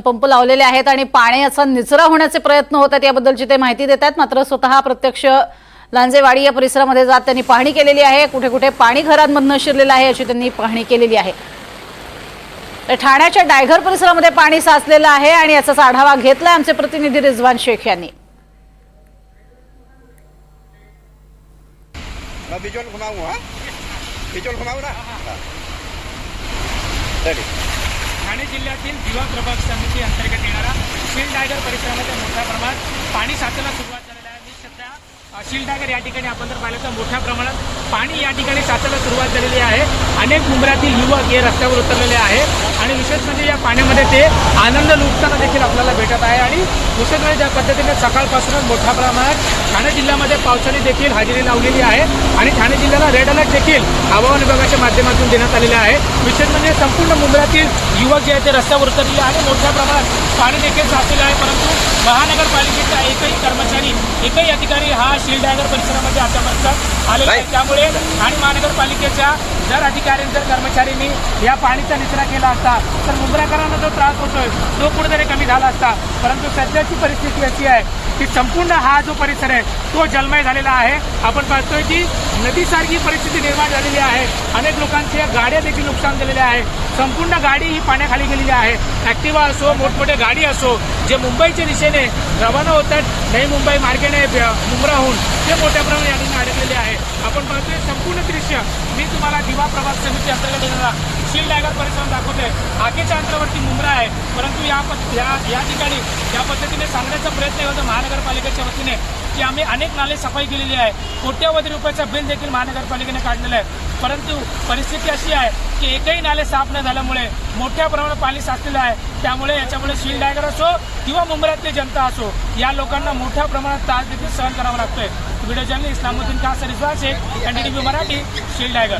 Pump लावलेले आहेत आणि पाण्याचा निचरा होण्याचे प्रयत्न होत आहेत याबद्दलची ते माहिती देत आहेत. मात्र स्वतः प्रत्यक्ष लांजेवाडी या परिसरामध्ये जात त्यांनी पाहणी केलेली आहे. कुठे कुठे पाणी घरांमधनं शिरलेलं आहे अशी त्यांनी पाहणी केलेली आहे. तर ठाण्याच्या डायघर परिसरामध्ये पाणी साचलेलं आहे आणि याचाच आढावा घेतलाय आमचे प्रतिनिधी रिझवान शेख यांनी. ना? जिल्ह्यातील दिवा प्रभाग समिती अंतर्गत येणारा शील डायगर परिसरामध्ये मोठ्या प्रमाणात पाणी साचायला सुरुवात झालेली आहे. मी सध्या अ, डायगर या ठिकाणी आपण जर पाहिलं तर मोठ्या प्रमाणात पाणी या ठिकाणी साचायला सुरुवात झालेली आहे. अनेक मुंबऱ्यातील युवक हे रस्त्यावर उतरलेले आहे आणि विशेष म्हणजे या पाण्यामध्ये ते आनंद लुटताना देखील आपल्याला भेटत आहे आणि विशेष म्हणजे ज्या पद्धतीने सकाळपासूनच मोठ्या प्रमाणात ठाणे जिल्ह्यामध्ये पावसाने देखील हजेरी लावलेली आहे आणि ठाणे रेड अलर्ट देखील हवामान विभागाच्या माध्यमातून देण्यात आलेले आहे. विशेष म्हणजे संपूर्ण मुंबईतील युवक जे आहेत ते रस्त्यावर उतरलेले आहे आणि मोठ्या प्रमाणात पाणी देखील साचलेलं आहे परंतु महानगरपालिकेचा एकही कर्मचारी एकही अधिकारी हा शिल डायगर परिसरामध्ये आतापर्यंत आलेला आहे नाही. त्यामुळे ठाणे महानगरपालिकेच्या जर अधिकाऱ्यांनी जर कर्मचाऱ्यांनी या पाणीचा निचरा केला असता तर मुंबईकरांना जो त्रास होतोय तो कुठेतरी कमी झाला असता. परंतु सध्याची परिस्थिती अशी आहे की संपूर्ण हा जो परिसर आहे तो जलमय झालेला आहे. आपण पाहतोय की नदीसारखी परिस्थिती निर्माण झालेली आहे. अनेक लोकांच्या गाड्या देखील नुकसान झालेल्या आहे. संपूर्ण गाडी ही पाण्याखाली गेलेली आहे. ऍक्टिवा असो मोठमोठ्या गाडी असो जे मुंबईच्या दिशेने रवाना होतात नवी मुंबई मार्गेने मुंब्राहून ते मोठ्या प्रमाणात या ठिकाणी अडकलेले आहे. आपण पाहतोय संपूर्ण दृश्य. मी तुम्हाला दिवा प्रभाग समिती अंतर्गत येणारा शील डायगर परिसर दाखवतोय. आगेच्या अंतरावरती मुंब्रा आहे. परंतु या या या ठिकाणी या पद्धतीने सांगण्याचा प्रयत्न होता महानगरपालिकेच्या वतीने की आम्ही अनेक नाले सफाई केलेली आहे. कोट्यवधी रुपयाचा बिल देखील महानगरपालिकेने काढलेला आहे. परंतु परिस्थिती अशी आहे की एकही नाले साफ न झाल्यामुळे मोठ्या प्रमाणात पाणी साचलेलं आहे. त्यामुळे याच्यामुळे शिल डायगर असो किंवा मुंबईतली जनता असो या लोकांना मोठ्या प्रमाणात त्रास देखील सहन करावा लागतोय. Video journalist Islamuddin Kasar Iswal Shaikh NDTV Marathi शिल डायगर